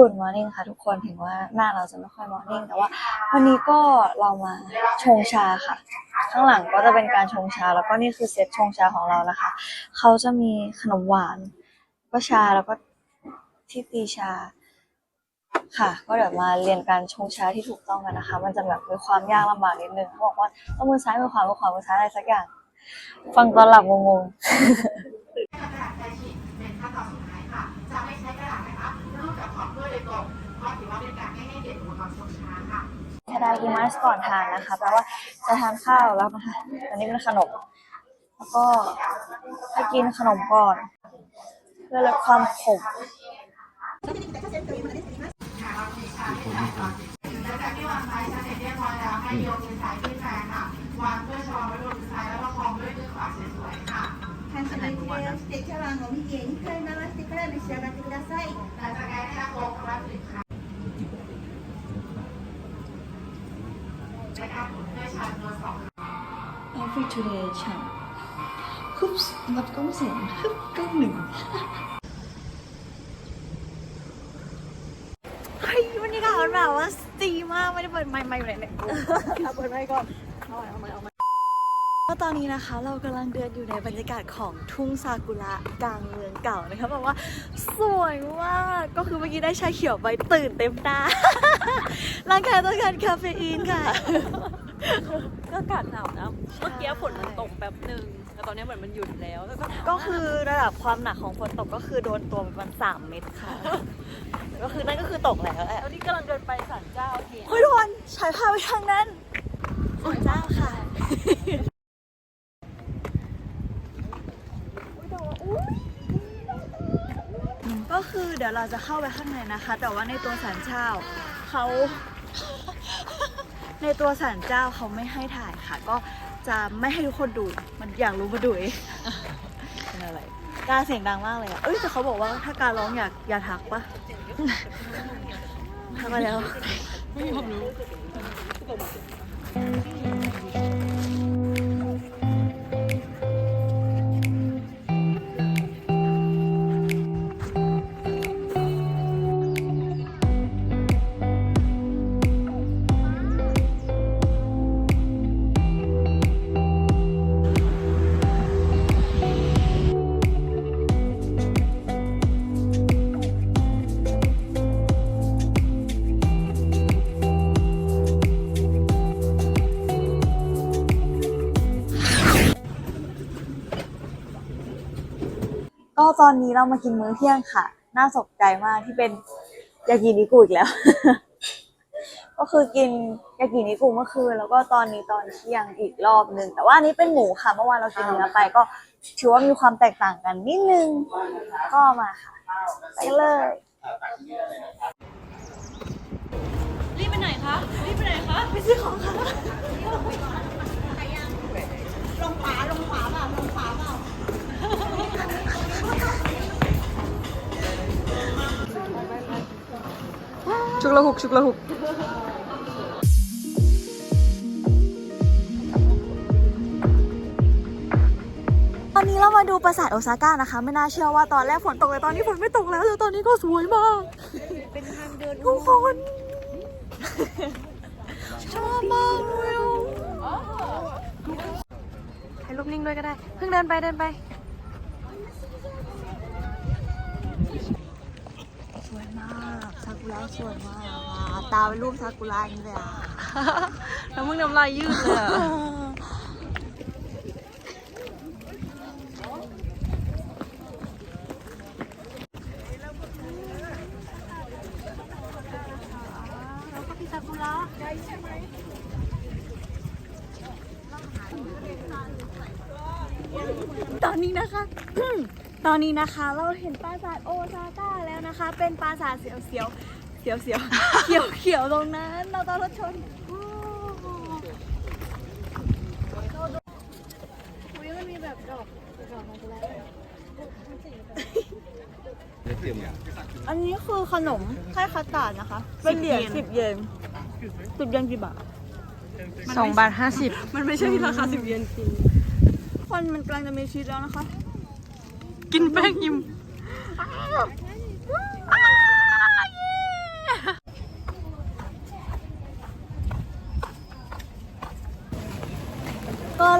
Good Morning ค่ะทุกคนถึงว่าหน้าเราจะไม่ค่อย Morning แต่ว่าวันนี้ก็เรามาชงชาค่ะ ข้างหลังก็จะเป็นการชงชา แล้วก็นี่คือเซตชงชาของเรานะคะ เขาจะมีขนมหวานก็ชาแล้วก็ที่ตีชาค่ะ ก็เดี๋ยวมาเรียนการชงชาที่ถูกต้องกันนะคะ มันจะแบบมีความยากลำบากนิดนึงเขาบอกว่าต้องมือซ้ายมือขวามือขวามือซ้ายอะไรสักอย่าง ฟังตอนหลับงงๆ จาามดยตรนมั้งทาดาอิมัสก่อนทานนะคะแปลว่าจะทานข้าวแล้วนะคะอันนี้เป็นขนม แล้วก็ให้กินขนมก่อน เพื่อลดความขมให้โยมือซ้ายขึ้นมาค่ะ วางด้วยชอไว้บนมือซ้ายแล้วประคองด้วยมือขวาสวยๆค่ะ 한시간에 스테이크랑 어미기에 today ฉันฮึบงับก้องเสียงฮึบก้องหนึ่งเฮ้ยวันนี้ก็มันแบบว่าสีมากไม่ได้เปิดไมค์ไมค์อยู่ไหนเนี่ยเปิดไมค์ก่อนเอาใหม่เอาใหม่เอาใหม่ก็ตอนนี้นะคะเรากำลังเดินอยู่ในบรรยากาศของทุ่งซากุระกลางเมืองเก่านะคะแบบว่าสวยมากก็คือเมื่อกี้ได้ชาเขียวไปตื่นเต็มตาร่างกายต้องการคาเฟอีนค่ะ ก็อากาศหนาวนะ เมื่อกี้ฝนมันตกแป๊บหนึ่งแต่ตอนนี้เหมือนมันหยุดแล้วแล้วก็หนาวก็คือระดับความหนักของฝนตกก็คือโดนตัวประมาณสามเมตรค่ะ ก็คือนั่นก็คือตกแล้วแหละแล้วนี่กำลังเดินไปศาลเจ้าเทียนเฮ้ยทุกคนฉายภาพไปทางนั้นสวยจ้าค่ะก็คือเดี๋ยวเราจะเข้าไปข้างในนะคะ แต่ว่าในตัวศาลเจ้าเขา ในตัวศาลเจ้าเขาไม่ให้ถ่ายค่ะ ก็จะไม่ให้ทุกคนดู มันอยากรู้มาดูเองเป็นอะไรการเสียงดังมากเลยอะเอ้ยแต่เขาบอกว่าถ้าการร้องอยากอย่าทักปะทักมาแล้วไม่มีความรู้ ตอนนี้เรามากินมื้อเที่ยงค่ะ น่าสนใจมากที่เป็นยากินิกุอีกแล้ว ก็คือกินยากินิกุเมื่อคืน แล้วก็ตอนนี้ตอนเที่ยงอีกรอบหนึ่งแต่ว่าอันนี้เป็นหมูค่ะเมื่อวานเรากินเนื้อไปก็ถือว่ามีความแตกต่างกันนิดนึงก็มาค่ะไปเลยรีบไปไหนคะรีบไปไหนคะไปซื้อของค่ะ กละหุกชุกละหุกตอนนี้เรามาดูปราสาทโอซาก้านะคะ ไม่น่าเชื่อว่าตอนแรกฝนตกแต่ตอนนี้ฝนไม่ตกแล้วแต่ตอนนี้ก็สวยมาก เป็นทางเดินทุกคนชอบมากเลยอะถ่ายรูปนิ่งด้วยก็ได้ เพิ่งเดินไปเดินไป สวยมากซากุระ สวยมากอะตาเป็นรูปซากุระอย่างนี้เลยอะแล้วมึงน้ำลายยืดเลยอะแล้วก็พี่ซากุระตอนนี้นะคะ ตอนนี้นะคะเราเห็นปราสาทโอซาก้าแล้วนะคะ เป็นปราสาทเสียวเสียว เสียวเสียวเขียวเขียวๆตรงนั้นเราตอนรถชนโอ้โหอุ๊ยมันมีแบบดอกดอกมาแล้วอันนี้คือขนมไข่คัสตาร์ดนะคะ เป็นเหรียญสิบเยนสิบเยนกี่บาทสองบาทห้าสิบมันไม่ใช่ราคาสิบเยนจริงคนมันกำลังจะมีชีสแล้วนะคะ กินแป้งอิ่ม อ้าวเย้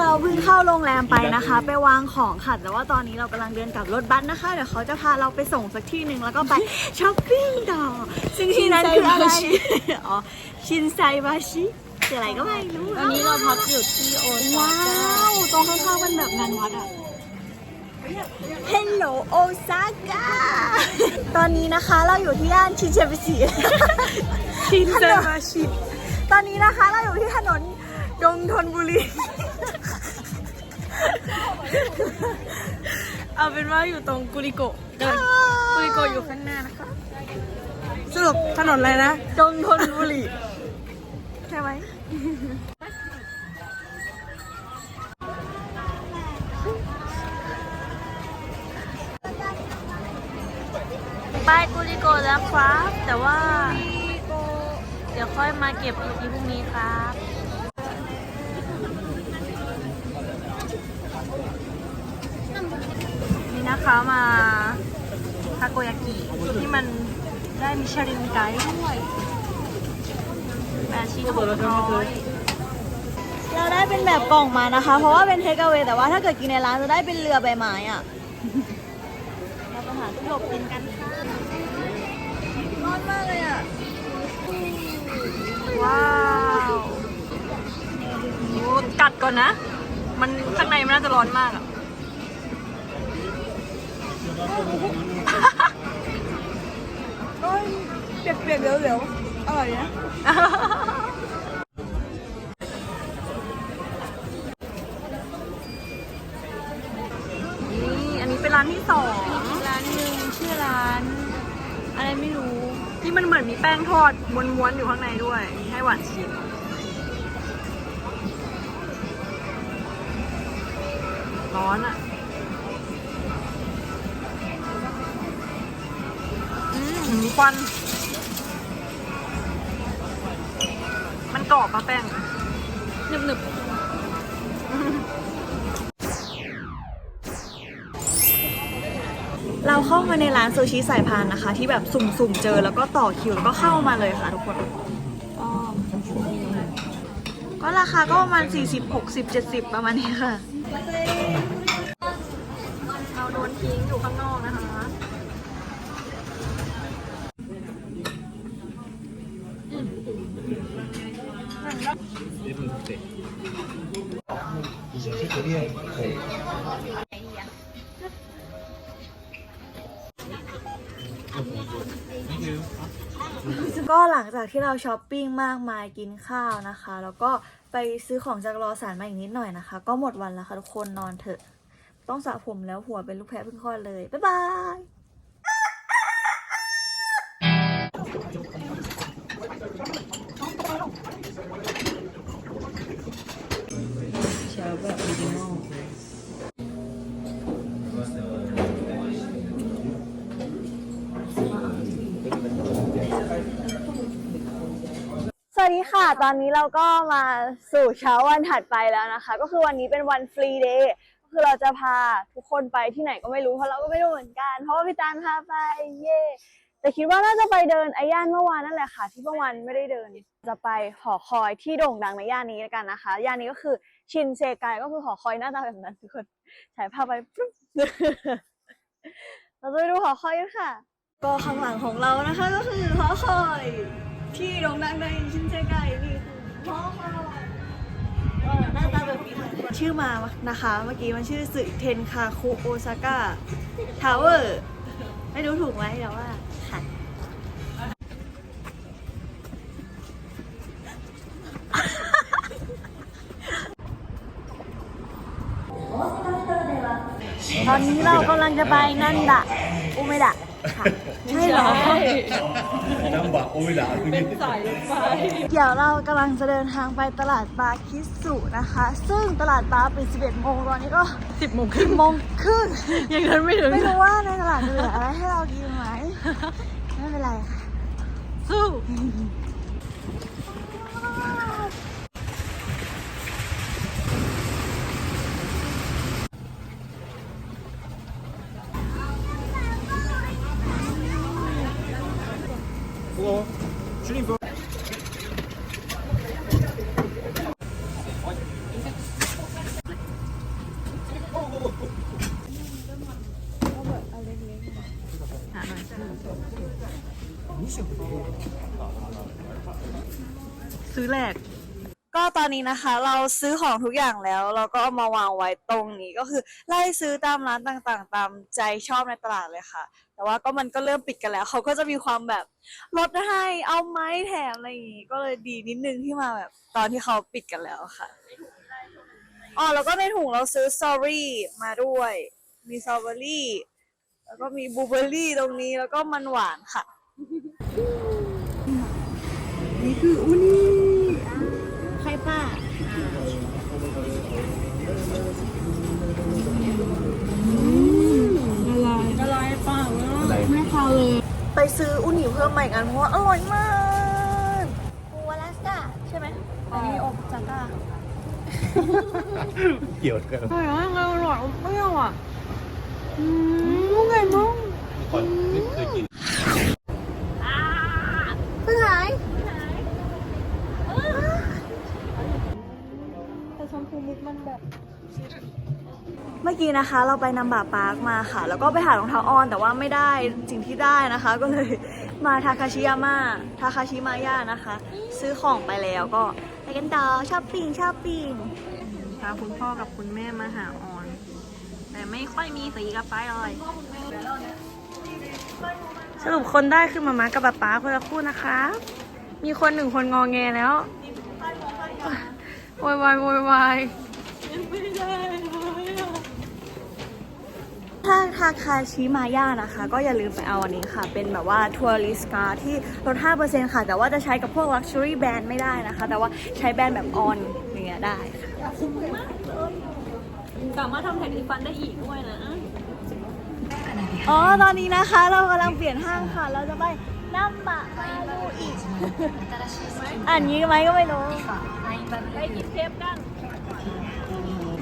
เราเพิ่งเข้าโรงแรมไปนะคะ ไปวางของค่ะ แต่ว่าตอนนี้เรากำลังเดินกลับรถบัสนะคะ เดี๋ยวเขาจะพาเราไปส่งสักที่หนึ่งแล้วก็ไปช้อปปิ้งต่อซึ่งที่นั้นคืออะไร อ๋อ ชินไซบาชิคืออะไรก็ไม่รู้ตอนนี้เราพักอยู่ที่โอซาว้าก้าว ตรงข้างๆมันแบบงานวัดอะ Hello Osaka ตอนนี้นะคะเราอยู่ที่ย่านชินเชบิชิ ชินเซมาชิ ตอนนี้นะคะเราอยู่ที่ถนนดงทนบุรี เอาเป็นว่าอยู่ตรงกุริโกะเดินกุริโกะอยู่ข้างหน้านะคะ สรุปถนนอะไรนะดงทนบุรีใช่ไหมไปกุริโกะแล้วครับ แต่ว่า เดี๋ยวค่อยมาเก็บอีกทีพรุ่งนี้ครับ นี่นะคะมาทาโกยากิที่มันได้มิชลินไกด์ด้วยแปดชิ้นหกร้อยเราได้เป็นแบบกล่องมานะคะ เพราะว่าเป็นเทคเอา a y แต่ว่าถ้าเกิดกินในร้านจะได้เป็นเรือใบไม้อะเราไปหาที่หลบกินกันค่ะร้อนมากเลยอะว้าวโอ้กัดก่อนนะ มันข้างในมันน่าจะร้อนมากอะ เปียกๆเหลวๆอร่อยนะนี่อันนี้เป็นร้านที่สองร้านหนึ่งชื่อร้าน อะไรไม่รู้ที่มันเหมือนมีแป้งทอดม้วนๆอยู่ข้างในด้วย ให้หวานชิมร้อนอะ ควัน มันกรอบปะแป้งหนึบๆเราเข้ามาในร้านซูชิสายพานนะคะ ที่แบบสุ่มๆเจอแล้วก็ต่อคิวแล้วก็เข้ามาเลยค่ะทุกคนอ้อมก็ราคาก็ประมาณ 40 60 70 ประมาณนี้ค่ะ เราโดนทิ้งอยู่ข้างนอกนะคะ ก็หลังจากที่เราช้อปปิ้งมากมายกินข้าวนะคะ แล้วก็ไปซื้อของจากรอสารมาอีกนิดหน่อยนะคะ ก็หมดวันแล้วค่ะทุกคนนอนเถอะ ต้องสระผมแล้วหัวเป็นลูกแพะเพิ่งคลอดเลย บ๊ายบาย วัสดีค่ะ ตอนนี้เราก็มาสู่เช้าวันถัดไปแล้วนะคะ ก็คือวันนี้เป็นวันฟรีเดย์ก็คือเราจะพาทุกคนไปที่ไหนก็ไม่รู้เพราะเราก็ไม่รู้เหมือนกัน เพราะว่าพี่ตาลพาไปเย่แต่คิดว่าน่าจะไปเดินไอย่านเมื่อวานนั่นแหละค่ะ ที่เมื่อวานไม่ได้เดิน จะไปหอคอยที่โด่งดังในย่านนี้กันนะคะ ย่านนี้ก็คือชินเซไกก็คือหอคอยหน้าตาแบบนั้นทุกคนฉายภาพไปปุ๊บเราจะไปดูหอคอยกันค่ะ ก็ข้างหลังของเรานะคะ ก็คือหอคอย ที่โด่งดังในชินเซไกนี่คือหอคอยก็หน้าตาแบบนี้ค่ะชื่อมานะคะเมื่อกี้มันชื่อสึเทนคาคุโอซาก้าทาวเวอร์ไม่รู้ถูกไหมแต่ว่าค่ะตอนนี้เรากำลังจะไปนั่นดะอุเมดะ ค่ะ ใช่เหรอนัมบะโอวิลาคือนี่เดี๋ยวเรากำลังจะเดินทางไปตลาดปลาคิสุนะคะ ซึ่งตลาดปลาปิด 11 โมงตอนนี้ก็ สิบโมงครึ่ง10 โมงครึ่ง ยังเดินไม่ถึงไม่รู้ว่าในตลาดจะเหลืออะไรให้เรากินไหม ไม่เป็นไรค่ะ สู้ Hello. Shooting for. ซื้อแหลก ก็ต อนนี้นะคะ เราซื้อของทุกอย่างแล้ว เราก็เอามาวางไว้ตรงนี้ก็คือไล่ซื้อตามร้านต่างๆ ตามใจชอบในตลาดเลยค่ะ แต่ว่าก็มันก็เริ่มปิดกันแล้ว เขาก็จะมีความแบบลดให้เอาไหมแถมอะไรอย่างงี้ก็เลยดีนิดนึงที่มาแบบตอนที่เขาปิดกันแล้วค่ะอ๋อแล้วก็ในถุงเราซื้อสตรอเบอรี่มาด้วย มีสตรอเบอรี่ แล้วก็มีบลูเบอร์รี่ตรงนี้แล้วก็มันหวานค่ะ นี่คืออุนี ไปซื้ออุนิเพิ่มใหม่กันเพราะว่าอร่อยมากปูวาลาสก้าใช่ไหมอันนี้โอจาก้าเกี่ยวกันอร่อยมากเลยอร่อยเปรี้ยวอะอืมไงมั้งคนไม่เคยกิน เพิ่งหาย แต่ชมพูมุกมันแบบเมื่อกี้นะคะเราไปนัมบะปาร์คมาค่ะ แล้วก็ไปหารองเท้าออนแต่ว่าไม่ได้สิ่งที่ได้นะคะ ก็เลยมาทาคาชิยาม่าทาคาชิมาย่านะคะ ซื้อของไปแล้วก็ไปกันต่อช้อปปิ้งช้อปปิ้งพาคุณพ่อกับคุณแม่มาหาออน แต่ไม่ค่อยมีสีกับไฟเลยสรุปคนได้คือมามากับป๊าป๊าคนละคู่นะคะ มีคนหนึ่งคนงอแงแล้ว โวยวายโวยวายถ้าทาคาชิมาย่านะคะ ก็อย่าลืมไปเอาอันนี้ค่ะ เป็นแบบว่าทัวริสการ์ที่ลด 5%ค่ะ แต่ว่าจะใช้กับพวก Luxury Band ไม่ได้นะคะ แต่ว่าใช้แบรนด์แบบออนอย่างเงี้ยได้ค่ะสามารถทำแผ่นดิฟันได้อีกด้วยนะ อ๋อ ตอนนี้นะคะ เรากำลังเปลี่ยนห้างค่ะ เราจะไปนัมบะมาลูอีก อ่านนี้ไหมก็ไม่รู้ ไปกินเคฟกัน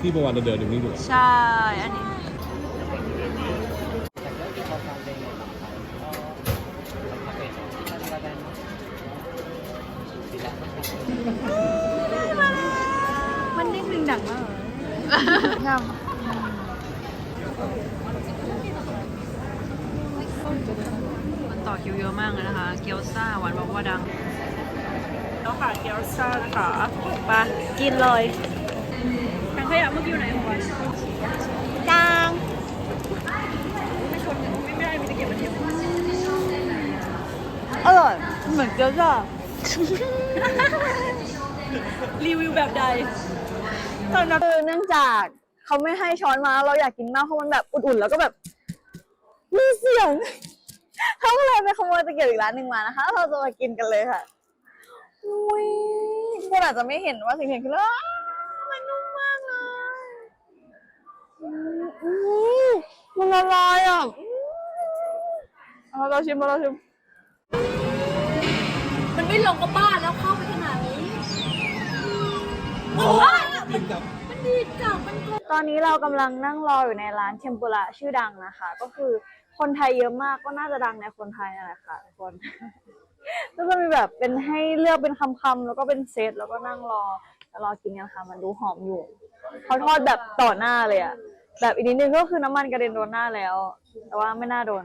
ที่เมื่อวานเราเดินอยู่นี่ดูใช่ อันนี้ มันนิ่งดึงดังมากมันต่อคิวเยอะมากเลยนะคะ เกี๊ยวซ่าหวานบอกว่าดัง แล้วค่ะเกี๊ยวซ่าค่ะไปกินเลยถังขยะเมื่อกี้อยู่ไหนของวันจางไม่ชนไม่ได้มีตะเกียบมาเทียบอร่อยเหมือนเกี๊ยวซ่ารีวิวแบบใดตอนนั้นคือเนื่องจากเขาไม่ให้ช้อนมาเราอยากกินมากเพราะมันแบบอุ่นๆแล้วก็แบบมีเสียงเขาก็เลยไปขโมยตะเกียบอีกร้านหนึ่งมานะคะ เราจะมากินกันเลยค่ะ อุ้ยคนอาจจะไม่เห็นว่าสิ่งที่เห็นคืออ้าวมันนุ่มมากเลยอืมอืมมันละลายอะอืมเอาเราชิมเราชิมมันไม่ลงกับบ้านแล้วเข้าไปขนาดนี้ตอนนี้เรากำลังนั่งรออยู่ในร้านเทมปุระชื่อดังนะคะ ก็คือคนไทยเยอะมากก็น่าจะดังในคนไทยนั่นแหละค่ะทุกคน ก็จะมีแบบเป็นให้เลือกเป็นคำๆแล้วก็เป็นเซตแล้วก็นั่งรอรอกินกันค่ะ มันดูหอมอยู่เขาทอดแบบต่อหน้าเลยอะแบบอีกนิดนึงก็คือน้ำมันกระเด็นโดนหน้าแล้ว แต่ว่าไม่น่าโดน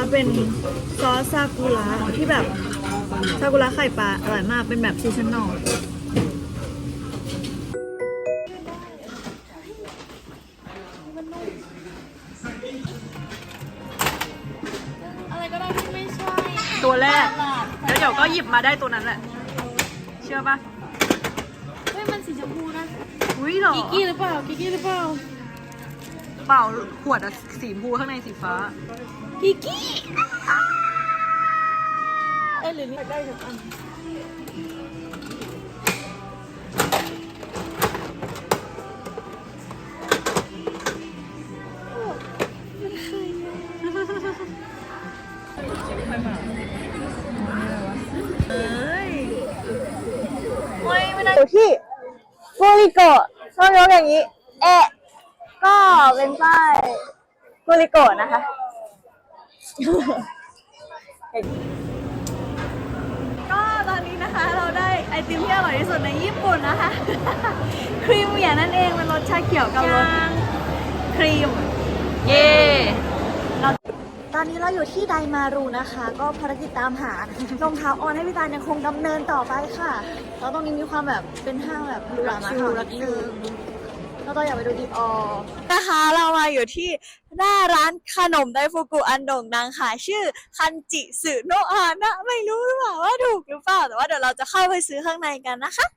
เป็นซอสซากุระที่แบบซากุระไข่ปลาอร่อยมากเป็นแบบซีซันนอลตัวแรก แล้วเดี๋ยวก็หยิบมาได้ตัวนั้นแหละ เชื่อปะเฮ้ให้มันสีชมพูนะ อุ้ยหรอ กิกกี้หรือเปล่า กิกกี้หรือเปล่า เปล่าขวดอะสีชมพูข้างในสีฟ้ากิกกี้เอ้ยหรือนี่ได้ทุกอันอยู่ที่ฟูริโกะชอบยกอย่างนี้ เอะ ก็เป็นป้ายฟูริโกะนะคะ ก็ตอนนี้นะคะเราได้ไอติมที่อร่อยที่สุดในญี่ปุ่นนะคะ ครีมเหวียนนั่นเองเป็นรสชาเขียวกับรสครีม เย่ตอนนี้เราอยู่ที่ไดมารูนะคะ ก็ภารกิจตามหารองเท้าออนให้พี่ตาลยังคงดำเนินต่อไปค่ะแล้วตรงนี้มีความแบบเป็นห้างแบบหรูหรามาค่ะนิดนึง แล้วก็อยากไปดูดีออนะคะเรามาอยู่ที่หน้าร้านขนมไดฟูกุอันโด่งดังค่ะชื่อคันจิสึโนะอานะ ไม่รู้หรือเปล่าว่าถูกหรือเปล่า แต่ว่าเดี๋ยวเราจะเข้าไปซื้อข้างในกันนะคะ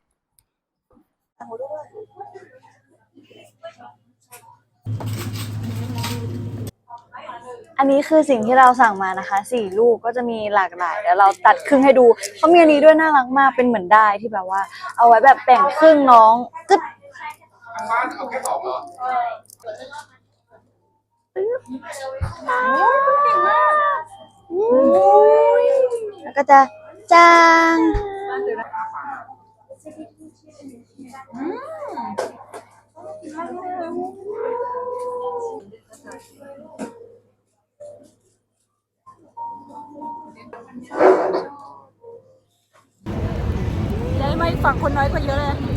อันนี้คือสิ่งที่เราสั่งมานะคะสี่ลูกก็จะมีหลากหลายเดี๋ยวเราตัดครึ่งให้ดูเขามีอันนี้ด้วยน่ารักมากเป็นเหมือนได้ที่แบบว่า เอาไว้แบบแบ่งครึ่งน้องกึ๊บ อ้างว่าเขาแค่สองเหรอแล้วก็จะจางได้ไหมฝั่งคนน้อยกว่าเยอะเลย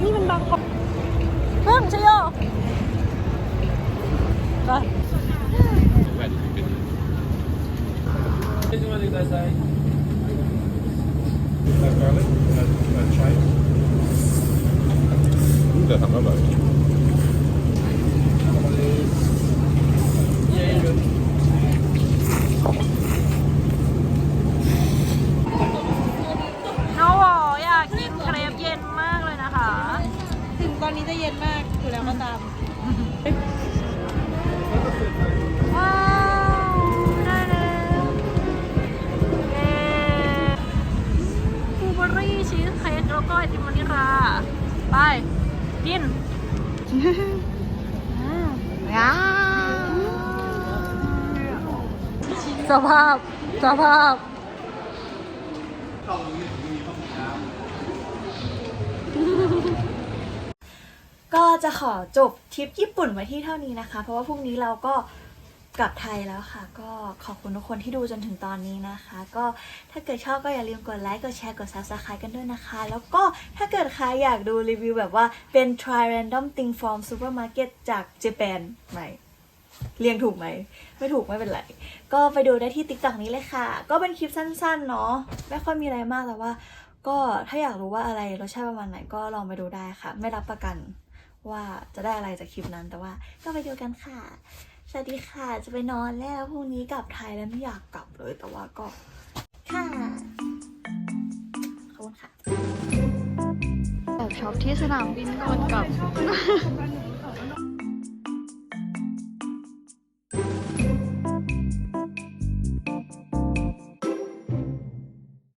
นนี้มันบางกว่าเพิ่งใช่โยไปเดี๋ยวทำแล้วแบบน้ ไอติมวานิลลาไป กินสภาพ สภาพก็จะขอจบทริปญี่ปุ่นไว้ที่เท่านี้นะคะ เพราะว่าพรุ่งนี้เราก็ กลับไทยแล้วค่ะ ก็ขอบคุณทุกคนที่ดูจนถึงตอนนี้นะคะ ก็ถ้าเกิดชอบก็อย่าลืมกดไลค์กดแชร์กด subscribe กันด้วยนะคะ แล้วก็ถ้าเกิดใครอยากดูรีวิวแบบว่าเป็น try random thing from supermarket จากเจแปนไหมเรียงถูกไหม ไม่ถูกไม่เป็นไร ก็ไปดูได้ที่ TikTok นี้เลยค่ะ ก็เป็นคลิปสั้นๆเนาะไม่ค่อยมีอะไรมากแต่ว่า ก็ถ้าอยากรู้ว่าอะไรรสชาติประมาณไหนก็ลองไปดูได้ค่ะ ไม่รับประกันว่าจะได้อะไรจากคลิปนั้นแต่ว่าก็ไปดูกันค่ะ สวัสดีค่ะ จะไปนอนแล้วพรุ่งนี้กลับไทยแล้วไม่อยากกลับเลยแต่ว่าก็ ค่ะ ขอบคุณค่ะ แบบช็อปที่สนามบินก่อนกลับ